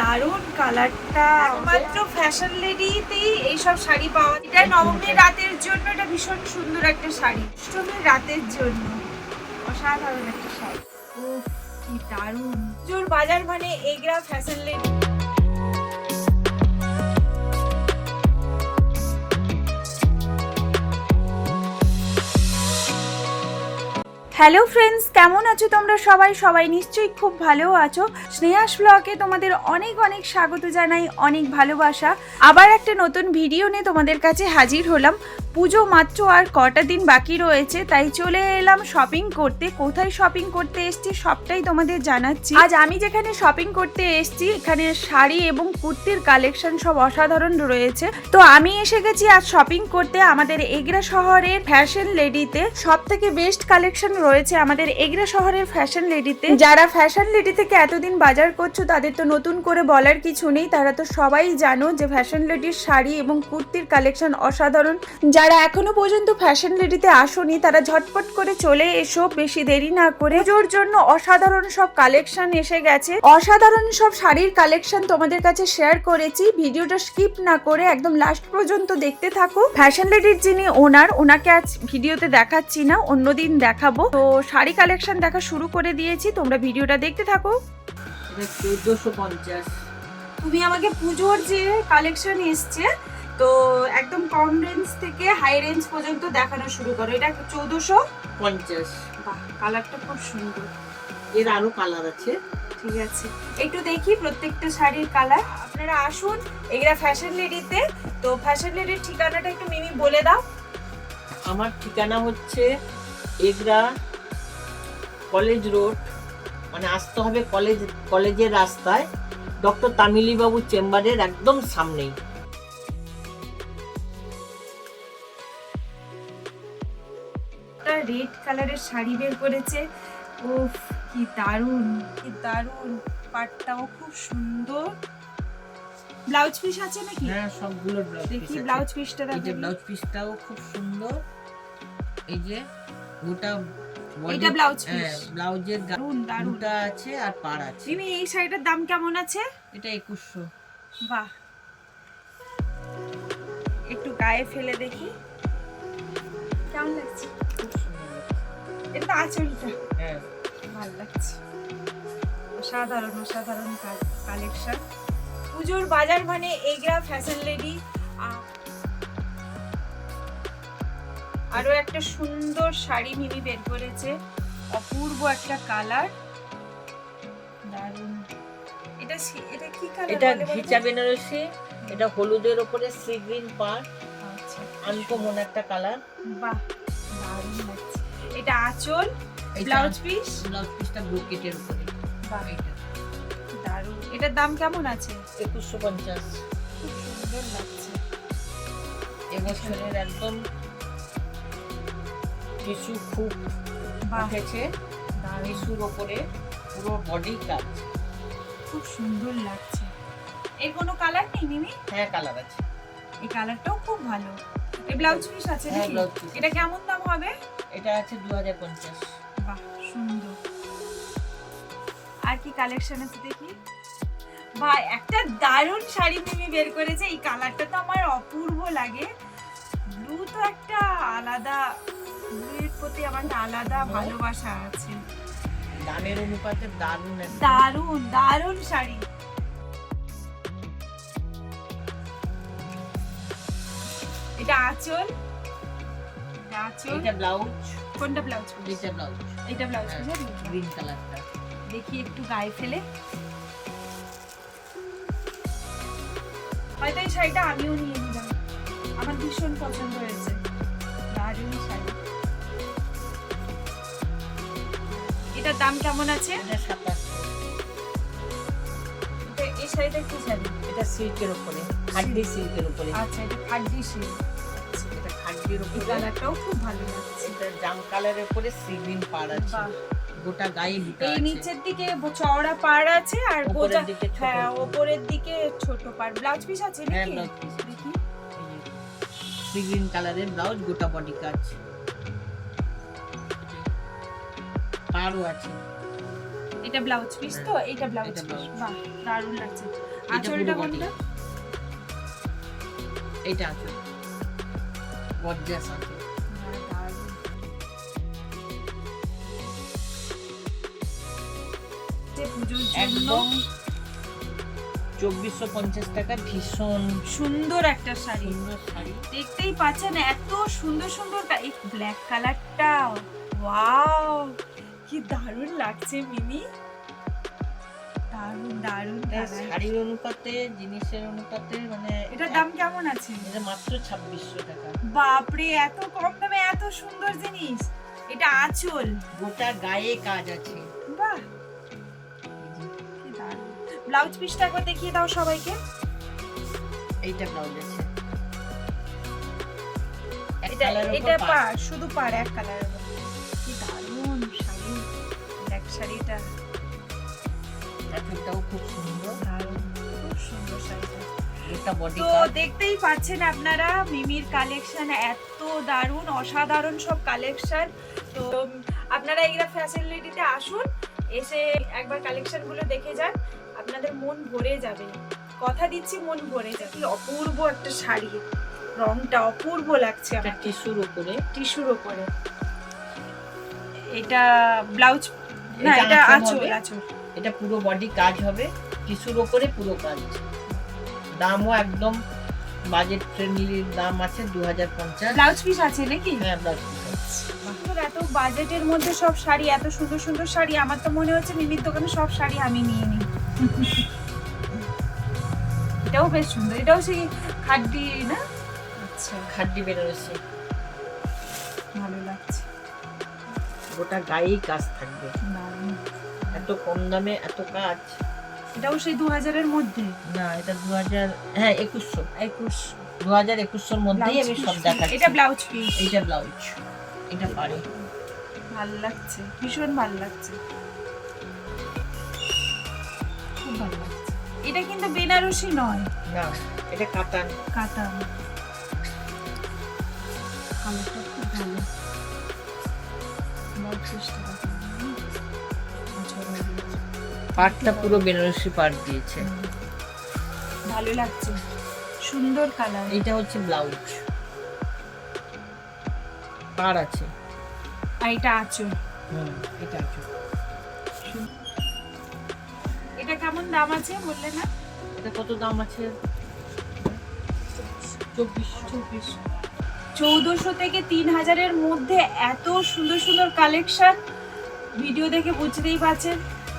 দারুণ কালারটা। একমাত্র ফ্যাশন লেডিতেই এইসব শাড়ি পাওয়া যায়। এটা নবমীর রাতের জন্য এটা ভীষণ সুন্দর একটা শাড়ি। অষ্টমীর রাতের জন্য। অসাধারণ একটা শাড়ি। ও কি দারুণ। জোর বাজার মানে Egra fashion lady hello friends কেমন আছো তোমরা সবাই? সবাই নিশ্চয়ই খুব ভালো আছো। স্নেহাস ব্লগে তোমাদের অনেক অনেক স্বাগত জানাই, অনেক ভালোবাসা। আবার একটা নতুন ভিডিও নিয়ে তোমাদের কাছে হাজির হলাম। পুজো মাত্র আর কটা দিন বাকি রয়েছে, তাই চলে এলাম শপিং করতে। কোথায় শপিং করতে এসছি সবটাই তোমাদের জানাচ্ছি। আজ আমি যেখানে শপিং করতে এসছি, এখানে শাড়ি এবং কুর্তির কালেকশন সব অসাধারণ রয়েছে। তো আমি এসে গেছি আজ শপিং করতে আমাদের এগরা শহরের ফ্যাশন লেডিতে সব থেকে বেস্ট কালেকশন রয়েছে আমাদের এগরা শহরের ফ্যাশন লেডিতে যারা ফ্যাশন লেডি থেকে এতদিন বাজার করছ, তাদের তো নতুন করে বলার কিছু নেই। তারা তো সবাই জানো যে ফ্যাশন লেডির শাড়ি এবং কুর্তির কালেকশন অসাধারণ। যারা এখনও পর্যন্ত ফ্যাশন লেডিতে আসোনি তারা ঝটপট করে চলে এসো বেশি দেরি না করে। পুজোর জন্য অসাধারণ সব কালেকশন এসে গেছে। অসাধারণ সব শাড়ির কালেকশন তোমাদের কাছে শেয়ার করেছি। ভিডিওটা স্কিপ না করে একদম লাস্ট পর্যন্ত দেখতে থাকো। ফ্যাশন লেডির যিনি ওনার ওনাকে আজ ভিডিওতে দেখাচ্ছি না অন্যদিন দেখাবো। তো শাড়ি কালেকশন দেখা শুরু করে দিয়েছি তোমরা ভিডিওটা দেখতে থাকো। চোদ্দোশো পঞ্চাশ। তুমি আমাকে পুজোর যে কালেকশন এসছে তো একদম কম রেঞ্জ থেকে হাই রেঞ্জ পর্যন্ত দেখানো শুরু করো। এটা চৌদ্দশো? পঞ্চাশ। বাহ কালারটা খুব সুন্দর। এর আরও কালার আছে। ঠিক আছে। একটু দেখি প্রত্যেকটা শাড়ির কালার আপনারা আসুন এগুলা ফ্যাশন লেডিতে তো। ফ্যাশন লেডির ঠিকানাটা একটু মিমি বলে দাও। আমার ঠিকানা হচ্ছে এগরা কলেজ রোড। মানে আসতে হবে কলেজ কলেজের রাস্তায়। ডক্টর তামিলি বাবু চেম্বারের একদম সামনেই। রেড কালারের শাড়ি বের করেছে। ও কি দারুণ কি দারুণ। পাটটাও খুব সুন্দর। ব্লাউজ পিস আছে নাকি? হ্যাঁ সবগুলো ব্লাউজ দেখি ব্লাউজ পিসটা এই দেখো ব্লাউজ পিসটাও খুব সুন্দর। এই যে গোটা এটা ব্লাউজ পিস। হ্যাঁ ব্লাউজের গা- দারুণ দারুণ। আছে আর পাড় আছে। মিমি এই শাড়িটার দাম কেমন আছে? এটা একুশশো। বাহ। একটু গায়ে ফেলে দেখি। কেমন লাগছে। এটা আঁচলটা হ্যাঁ। ভালো লাগছে। অসাধারণ অসাধারণ কালেকশন। পুজোর বাজার মানে এগরা ফ্যাশন লেডি আরও একটা সুন্দর শাড়ি মিমি বের করেছে। অপূর্ব একটা কালার। দারুণ। এটা এটা কি কালার এটা ঘিচা বেনারসি এটা হলুদের ওপরে সি গ্রিন পাড় আচ্ছা। আনকমন একটা কালার। বাহ। এটা আঁচল ব্লাউজ পিস। ব্লাউজ পিসটা ব্রোকেটের উপরে। এইটা। দারুণ। এটার দাম কেমন আছে? একুশশো পঞ্চাশ। খুব সুন্দর লাগছে। এবছরের একদম কিছু খুব উঠেছে। টিস্যুর ওপরে পুরো বডি কাজ খুব সুন্দর লাগছে। এর কোনো কালার নেই মিমি? হ্যাঁ কালার আছে। এই কালারটাও খুব ভালো। এই ব্লাউজ পিস আছে হ্যাঁ নাকি? এটা কেমন দাম হবে? এটা আছে দু হাজার পঞ্চাশ। বাহ সুন্দর। আর কি কালেকশন আছে দেখি? ভাই একটা দারুণ শাড়ি মিমি বের করেছে। এই কালারটা তো আমার অপূর্ব লাগে। ব্লু তো একটা আলাদা ব্লু এর প্রতি আমার একটা আলাদা ভালোবাসা আছে। দামের অনুপাতে দারুণ দারুণ দারুণ শাড়ি। এটা আঁচল। এটা আঁচল এটা ব্লাউজ। কোনটা ব্লাউজ এটা ব্লাউজ। এটা ব্লাউজ হ্যাঁ। গ্রিন কালারটা দেখি একটু গায়ে ফেলে। হয়তো এই শাড়িটা আমিও নিয়ে নিলাম। আমার ভীষণ পছন্দ হয়েছে। দারুণ শাড়ি। এটার দাম কেমন আছে? এটা সাতাশশো এই শাড়িটা কি শাড়ি? এটা সিল্কের উপরে খাড্ডি সিল্কের উপরে। আচ্ছা এটা এটা খাড্ডির এই কালারটাও খুব ভালো লাগছে। জাম কালারের উপরে সি গ্রিন পাড় আছে। গোটা গায়ে এই নিচের দিকে চওড়া পাড় আছে আর দিকে হ্যাঁ ওপরের দিকে ছোট পাড়। ব্লাউজ পিস আছে হ্যাঁ নাকি? ব্লাউজ দেখি। সি গ্রিন কালারের ব্লাউজ গোটা বডি কাজ। পাড়ও আছে। এটা ব্লাউজ পিস তো? হ্যাঁ, এটা ব্লাউজ পিস। বাহ দারুণ লাগছে। এটা আঁচলটা কোনটা? এইটা আছে জন্য একদম চব্বিশশো পঞ্চাশ টাকা ভীষণ সুন্দর একটা শাড়ি। শাড়ি। দেখতেই পাচ্ছেন এত সুন্দর সুন্দর এই ব্ল্যাক কালারটা ওয়াও কি দারুণ লাগছে মিমি। দারুণ দারুণ শাড়ির অনুপাতে জিনিসের অনুপাতে মানে এটার দাম কেমন আছে? এটা মাত্র ছাব্বিশশো টাকা। বাপরে এত কম দামে এত সুন্দর জিনিস। এটা আঁচল। গোটা গায়ে কাজ আছে। বাহ! ব্লাউজ পিসটা একবার দেখিয়ে দাও সবাইকে। এইটা ব্লাউজ আছে। এটা এটা পার শুধু পার এক কালারের কি দারুণ শাড়ি। ব্ল্যাক শাড়িটা। প্যাকেটটাও খুব সুন্দর খুব সুন্দর শাড়িটা। তো দেখতেই পাচ্ছেন আপনারা মিমির কালেকশন এত দারুণ অসাধারণ সব কালেকশন তো আপনারা এইগুলা ফ্যাসিলিটিতে আসুন এসে একবার কালেকশনগুলো দেখে যান আপনাদের মন ভরে যাবে। কথা দিচ্ছি মন ভরে যাবে। কি অপূর্ব একটা শাড়ি। রংটা অপূর্ব লাগছে আমার। টিস্যুর উপরে। টিস্যুর ওপরে এটা ব্লাউজ না এটা আঁচল আঁচল। এটা পুরো বডি কাজ হবে টিস্যুর ওপরে পুরো কাজ। দামও একদম বাজেট ফ্রেন্ডলি দাম আছে দু হাজার পঞ্চাশ। ব্লাউজ পিস আছে নাকি? হ্যাঁ ব্লাউজ সুন্দর এত বাজেটের মধ্যে সব শাড়ি এত সুন্দর সুন্দর শাড়ি আমার তো মনে হচ্ছে মিমির দোকানে সব শাড়ি আমি নিয়ে নিই। এটাও বেশ সুন্দর এটাও সেই খাড্ডি না? আচ্ছা। খাদ্যি বেরোচ্ছে ভালো লাগছে। গোটা গায়েই কাজ থাকবে। দারুণ। এত কম দামে এত কাজ? এটাও সেই দু হাজারের মধ্যে? না এটা দু হাজার হ্যাঁ একুশশো। একুশ দু হাজার একুশশোর মধ্যেই আমি সব দেখাচ্ছি। এটা ব্লাউজ পিস এইটা ব্লাউজ। এটা পারে ভালো লাগছে ভীষণ ভালো লাগছে। খুব ভালো লাগছে। এটা কিন্তু বেনারসি নয়। না এটা কাতান। কাতান। কালারটা খুব ভালো। চেষ্টা। পাটটা পুরো বেনারসি পাট দিয়েছে। ভালো লাগছে। সুন্দর কালার এটা হচ্ছে ব্লাউজ। পার আছে। আর এটা আঁচল। হুম এটা আছে এটা কেমন দাম আছে বললে না? এটা কত দাম আছে? চব্বিশ। চব্বিশ। চৌদ্দশো থেকে তিন হাজারের মধ্যে এত সুন্দর সুন্দর কালেকশন ভিডিও দেখে বুঝতেই পারছেন।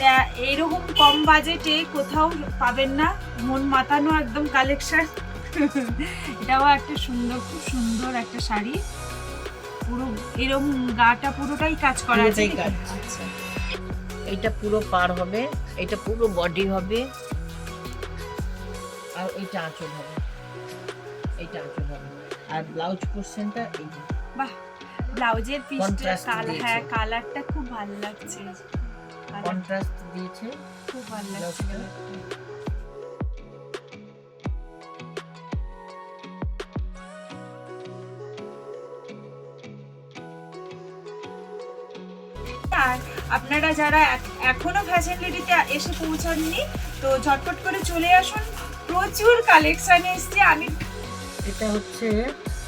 যে এরকম কম বাজেটে কোথাও পাবেন না। মন মাতানো একদম কালেকশন এটাও একটা সুন্দর খুব সুন্দর একটা শাড়ি। পুরো এরকম গাটা পুরোটাই কাজ করা আছে। এইটা পুরো পার হবে এটা পুরো বডি হবে। আর এটা আঁচল হবে। এটা আঁচল হবে। আর ব্লাউজ পোর্শনটা এই বাহ! ব্লাউজের পিসটা কালার হ্যাঁ কালারটা খুব ভালো লাগছে। কন্ট্রাস্ট দিয়েছে। খুব ভালো লাগছে আর আপনারা যারা এখনও ফ্যাশন লেডিতে এসে পৌঁছাননি তো ঝটপট করে চলে আসুন। প্রচুর কালেকশন এসছে। আমি এটা হচ্ছে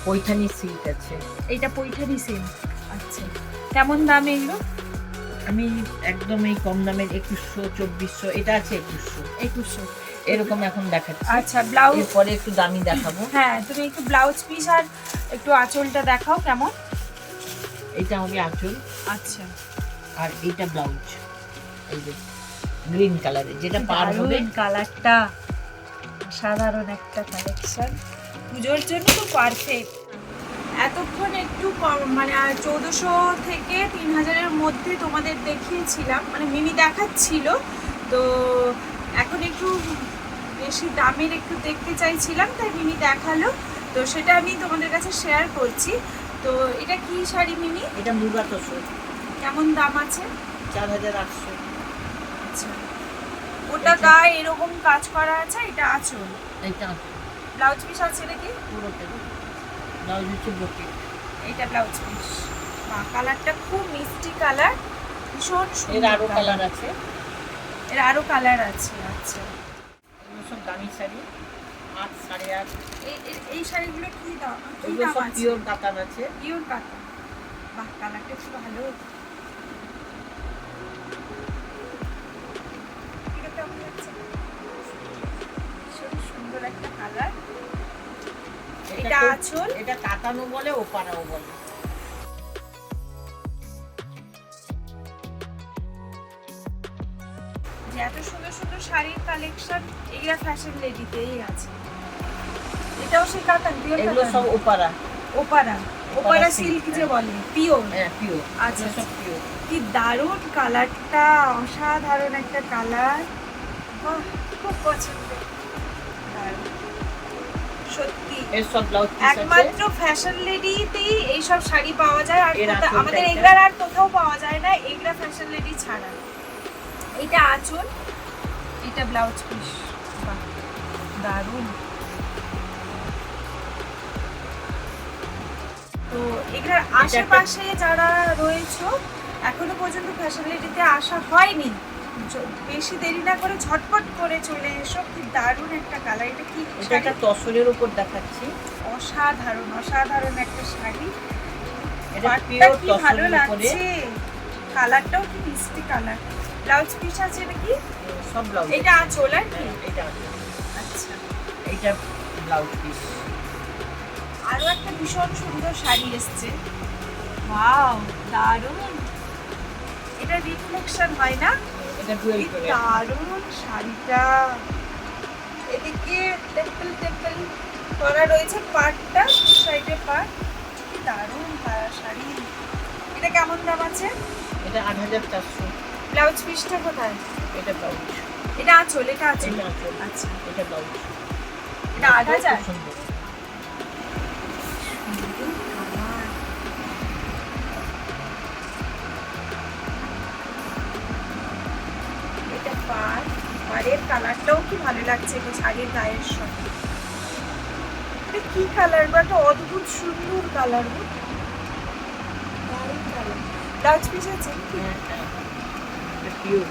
পৈঠানি সিল্ক আছে। এইটা পৈঠানি সেম আচ্ছা। কেমন দাম এগুলো? আমি একদম এই কম দামের একুশশো চব্বিশশো এটা আছে একুশশো। একুশশো। এরকম এখন দেখাচ্ছি। আচ্ছা ব্লাউজ পরে একটু দামি দেখাবো। হ্যাঁ তুমি একটু ব্লাউজ পিস আর একটু আঁচলটা দেখাও কেমন? এটা হবে আঁচল। আচ্ছা। আর এটা ব্লাউজ। এই যে গ্রিন কালারের যেটা পার হবে। কালারটা। সাধারণ একটা কালেকশন পুজোর জন্য তো পারফেক্ট এতক্ষণ একটু কম মানে চৌদ্দশো থেকে তিন হাজারের মধ্যে তোমাদের দেখিয়েছিলাম মানে মিনি দেখাচ্ছিল। তো এখন একটু বেশি দামের একটু দেখতে চাইছিলাম তাই মিমি দেখাল। তো সেটা আমি তোমাদের কাছে শেয়ার করছি। তো এটা কি শাড়ি মিনি? এটা মুগা তোষক কেমন দাম আছে? চার হাজার আটশো। আচ্ছা। ওটা গায়ে এরকম কাজ করা আছে? এটা আঁচল? আঁচল। ব্লাউজ পিস আছে নাকি? পুরোটা ব্লাউজ হচ্ছে বটি এইটা ব্লাউজ পিস মা কালারটা খুব মিষ্টি কালার ভীষণ এর আরও আরও কালার আছে। এর আরও কালার আছে আচ্ছা। এগুলো সব দামি শাড়ি। আট সাড়ে আট। এই শাড়িগুলো কি দাম? পিওর কাতান আছে? পিওর কাতান বাহ কালারটা খুব ভালো। এটা এটা কাতানও বলে ওপারাও বলে। যে এত সুন্দর সুন্দর শাড়ির কালেকশন এগুলা ফ্যাশন লেডিতেই আছে। এটাও সেই কাতান পিওর এগুলো সব ওপারা ওপারা ওপারা সিল্ক যে হ্যাঁ। বলে পিওর হ্যাঁ পিওর আচ্ছা, সব পিওর কি দারুণ কালারটা অসাধারণ একটা কালার। খুব পছন্দ সত্যি এর সব ব্লাউজ পিস আছে। একমাত্র ফ্যাশন লেডিতেই এইসব শাড়ি পাওয়া যায় আর আমাদের এটা। আর কোথাও পাওয়া যায় না এগুলা ফ্যাশন লেডি ছাড়া। এটা আঁচল এটা ব্লাউজ পিস দারুণ। তো এগুলার আশেপাশে যারা রয়েছে এখনও পর্যন্ত ফ্যাশন লেডিতে আসা হয়নি। বেশি দেরি না করে ঝটপট করে চলে এসো কি দারুণ একটা কালার। এটা কি এটা? একটা তসরের উপর দেখাচ্ছি। অসাধারণ অসাধারণ একটা শাড়ি। এটা পিওর ভালো উপরে। লাগছে। কালারটাও কি মিষ্টি কালার। ব্লাউজ পিস আছে নাকি সব ব্লাউজ এটা আঁচল আর কি? এটা আচ্ছা। এইটা ব্লাউজ পিস আরও একটা ভীষণ সুন্দর শাড়ি এসছে। ওয়াও দারুণ। এটা রিফ্লেকশন হয় না? এটা করে দারুণ শাড়িটা। এদিকে টেম্পল টেম্পল করা রয়েছে পাটটা সাইডে পাট। কি দারুণ শাড়ি। এটা কেমন দাম আছে? এটা আট হাজার চারশো। ব্লাউজ পিসটা কোথায়? এটা ব্লাউজ। এটা আঁচল এটা আঁচল। এটা আঁচল। আচ্ছা। এটা ব্লাউজ। এটা আট হাজার? পাড়ের কালারটাও কি ভালো লাগছে এটা শাড়ির গায়ের সঙ্গে? এটা কি কালার বা একটা অদ্ভুত সুন্দর কালার গো। ব্লাউজ পিস আছে কি? হ্যাঁ, হ্যাঁ। এটা পিওর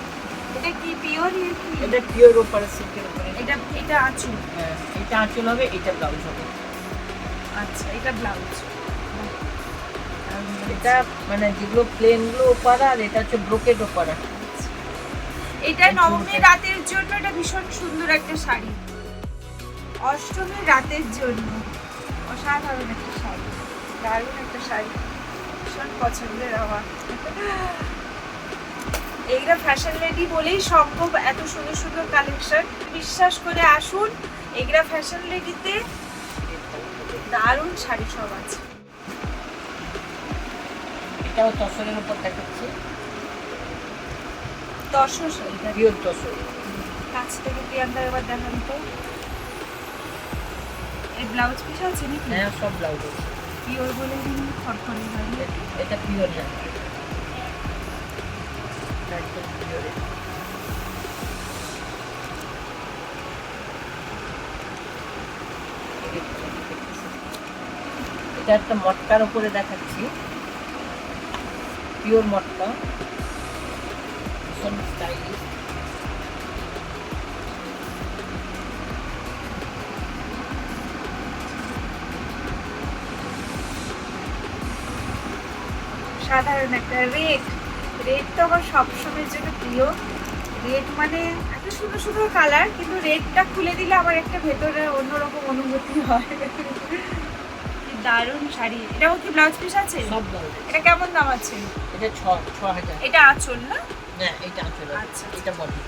এটা কি পিওর কি? এটা পিওর ওপার সিল্কের উপরে। এটা এটা আঁচল। হ্যাঁ এটা আঁচল হবে এটা ব্লাউজ হবে। আচ্ছা এটা ব্লাউজ এটা মানে যেগুলো প্লেনগুলো ওপারা আর এটা হচ্ছে ব্রোকেট ওপারা এটা নবমীর রাতের জন্য, এটা ভীষণ সুন্দর একটা শাড়ি। অষ্টমীর রাতের জন্য, অসাধারণ একটা শাড়ি। দারুণ একটা শাড়ি, ভীষণ পছন্দের আমার। এইটা ফ্যাশন লেডি বলেই সম্ভব এত সুন্দর সুন্দর কালেকশন বিশ্বাস করে আসুন এগুলা ফ্যাশন লেডিতে দারুণ শাড়ি সব আছে। এটাও তসরের উপর দেখাচ্ছি। দর্শন কাছ থেকে প্রিয়াঙ্কা এবার দেখান তো। এই ব্লাউজ পিস আছে নাকি? হ্যাঁ সব ব্লাউজ আছে। পিওর বলে হয় এটা পিওর না। একদম পিওর। এটা একটা মটকার উপরে দেখাচ্ছি। পিওর মটকা। সাধারণ একটা রেড রেড তো আমার সবসময়ের জন্য প্রিয়। রেড মানে এত সুন্দর সুন্দর কালার কিন্তু রেডটা খুলে দিলে আমার একটা ভেতরে অন্যরকম অনুভূতি হয়। দারুণ শাড়ি। এটাও কি ব্লাউজ পিস আছে? সব ব্লাউজ এটা কেমন দাম আছে? এটা ছ ছ হাজার। এটা আচল না? এটা আঁচল আচ্ছা। এটা বডি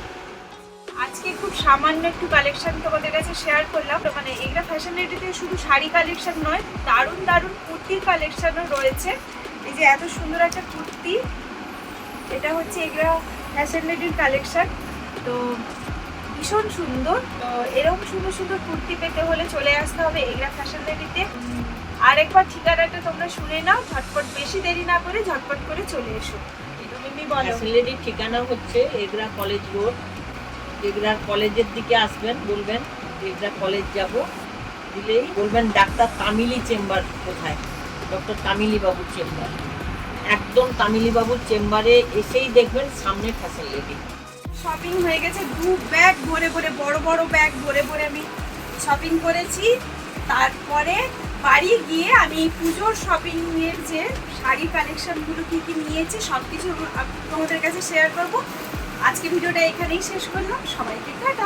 আজকে খুব সামান্য একটু কালেকশন তোমাদের কাছে শেয়ার করলাম মানে এগুলা ফ্যাশন রেডিতে শুধু শাড়ি কালেকশন নয় দারুণ দারুণ কুর্তির কালেকশনও রয়েছে। এই যে এত সুন্দর একটা কুর্তি এটা হচ্ছে এগুলা ফ্যাশন লেডির কালেকশন তো ভীষণ সুন্দর তো এরকম সুন্দর সুন্দর কুর্তি পেতে হলে চলে আসতে হবে এগুলা আর একবার ঠিকানাটা তোমরা শুনে নাও ঝটপট বেশি দেরি না করে ঝটপট করে চলে এসো। ফ্যাসিলিটির ঠিকানা হচ্ছে এগরা কলেজ রোড। এগরা কলেজের দিকে আসবেন, বলবেন, এগরা কলেজ যাব। দিলেই বলবেন, ডাক্তার তামিলি চেম্বার কোথায়? ডক্টর তামিলি বাবুর চেম্বার। একদম তামিলি বাবুর চেম্বারে এসেই দেখবেন সামনে ফ্যাসিলিটি শপিং হয়ে গেছে, দু ব্যাগ ভরে ভরে, বড় বড় ব্যাগ ভরে ভরে আমি শপিং করেছি। তারপরে বাড়ি গিয়ে আমি পুজোর শপিং এর যে শাড়ি কালেকশনগুলো কি কি নিয়েছি সব কিছু তোমাদের কাছে শেয়ার করব। আজকে ভিডিওটা এখানেই শেষ করলাম। সবাইকে টাটা।